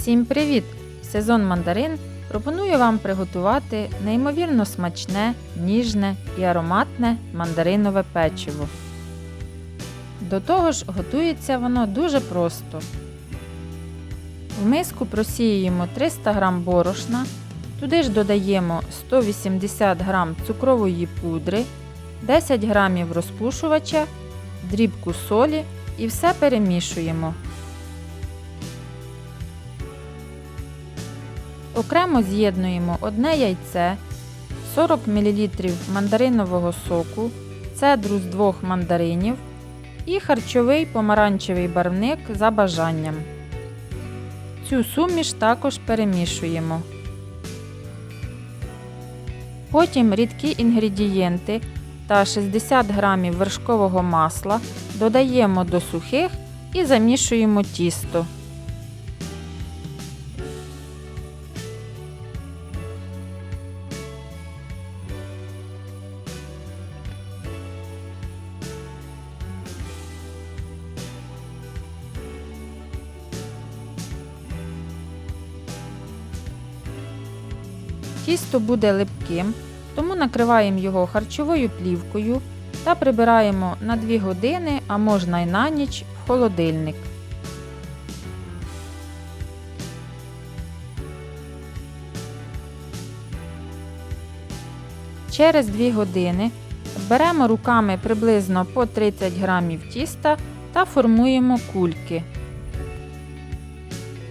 Всім привіт! Сезон мандарин пропоную вам приготувати неймовірно смачне, ніжне і ароматне мандаринове печиво. До того ж, готується воно дуже просто. В миску просіюємо 300 г борошна, туди ж додаємо 180 г цукрової пудри, 10 г розпушувача, дрібку солі і все перемішуємо. Окремо з'єднуємо одне яйце, 40 мл мандаринового соку, цедру з двох мандаринів і харчовий помаранчевий барвник за бажанням. Цю суміш також перемішуємо. Потім рідкі інгредієнти та 60 г вершкового масла додаємо до сухих і замішуємо тісто. Тісто буде липким, тому накриваємо його харчовою плівкою та прибираємо на 2 години, а можна й на ніч в холодильник. Через 2 години беремо руками приблизно по 30 грамів тіста та формуємо кульки.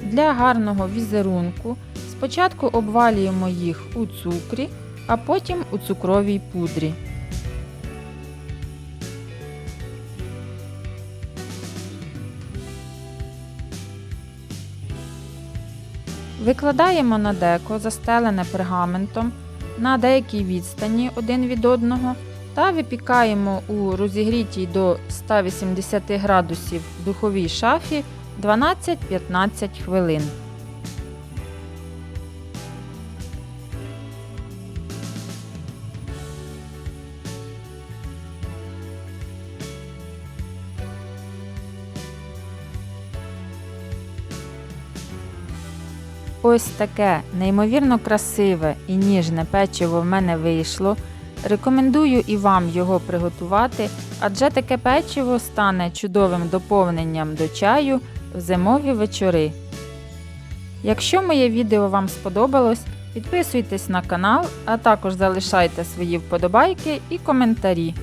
Для гарного візерунку спочатку обвалюємо їх у цукрі, а потім у цукровій пудрі. Викладаємо на деко, застелене пергаментом на деякій відстані один від одного та випікаємо у розігрітій до 180 градусів духовій шафі 12-15 хвилин. Ось таке неймовірно красиве і ніжне печиво в мене вийшло. Рекомендую і вам його приготувати, адже таке печиво стане чудовим доповненням до чаю в зимові вечори. Якщо моє відео вам сподобалось, підписуйтесь на канал, а також залишайте свої вподобайки і коментарі.